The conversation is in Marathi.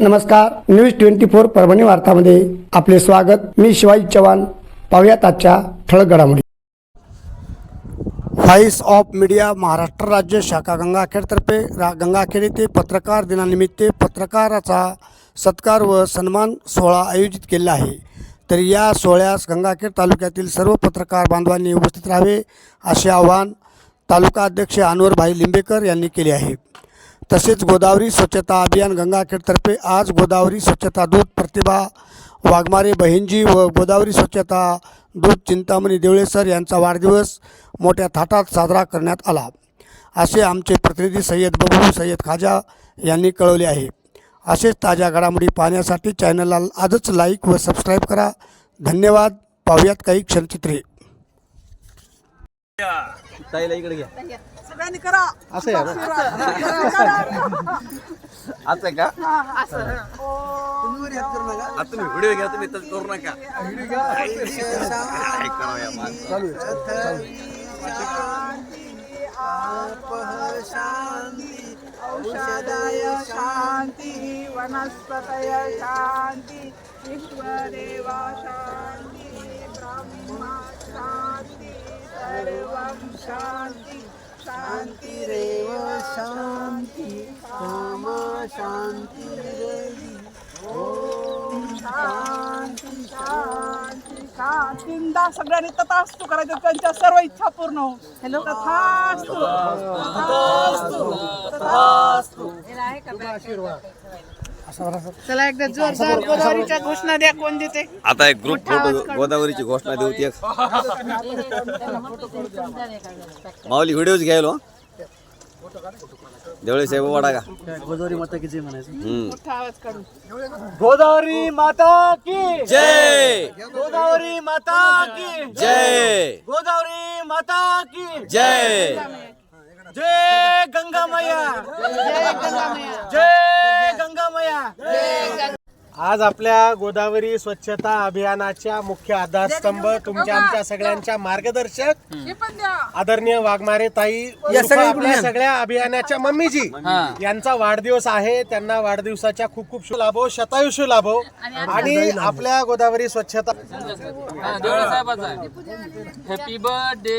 नमस्कार न्यूज ट्वेंटी फोर परभणी वार्तामध्ये आपले स्वागत. मी शिवाजी चव्हाण. पाहुयात आजच्या ठळक घडामोडी. व्हॉइस ऑफ मीडिया महाराष्ट्र राज्य शाखा गंगाखेडतर्फे रा गंगाखेड येथे पत्रकार दिनानिमित्त पत्रकाराचा सत्कार व सन्मान सोहळा आयोजित केला आहे. तर या सोहळ्यास गंगाखेड तालुक्यातील सर्व पत्रकार बांधवांनी उपस्थित राहावे असे आवाहन तालुका अध्यक्ष अनवरभाई लिंबेकर यांनी केले आहे. तसेच गोदावरी स्वच्छता अभियान गंगाखेडतर्फे आज गोदावरी स्वच्छता दूत प्रतिभा वाघमारे बहिणजी व गोदावरी स्वच्छता दूत चिंतामणी देवळे सर यांचा वाढदिवस मोठ्या थाटात साजरा करण्यात आला. असे आमचे प्रतिनिधी सय्यद बबू सय्यद खाजा यांनी कळवले आहे. असेच ताज्या घडामोडी पाहण्यासाठी चॅनलला आजच लाईक व सबस्क्राईब करा. धन्यवाद. पाहूयात काही क्षणचित्रे. ताईला इकडे घ्या सगळ्यांनी करा. असं आहे असं आहे का? आता तुम्ही व्हिडिओ घ्या तुम्ही तसं करू नका. काय करावं या माणसाला? औषधाय शांती वनस्पतय शांती विश्वदेवा शांती. सर्वं शांती शांतिरेव शांती काम शांती ओम शांती शांती. शांतींदा सगळ्यांनी तथास्तु करायचं त्यांच्या सर्व इच्छा पूर्ण हो हॅलो. तथास्तु. तथास्तु. तथास्तु. चला एकदा जोरदार गोदावरीच्या घोषणा द्या कोण देते आता एक ग्रुप फोटो गोदावरीची घोषणा देऊ ती एक. माऊली व्हिडिओज घ्यायलो देवळे साहेब वाडा का गोदावरी माता की जय म्हणायचं. गोदावरी माता की जय. गोदावरी माता की जय. गोदावरी माता की जय. जय गंगा मैया जय गंगा मैया आज आपल्या गोदावरी स्वच्छता अभियानाच्या मुख्य आधारस्तंभ तुमच्या आमच्या सगळ्यांच्या मार्गदर्शक हे पण द्या आदरणीय वाघमारे ताई उर्फ आपल्या सगळ्या अभियानाच्या मम्मीजी. यांचा वाढदिवस आहे त्यांना वाढदिवसाच्या खूप खूप शु- लाभो शतायुषू लाभो. आणि आपल्या गोदावरी स्वच्छता हॅपी बर्थडे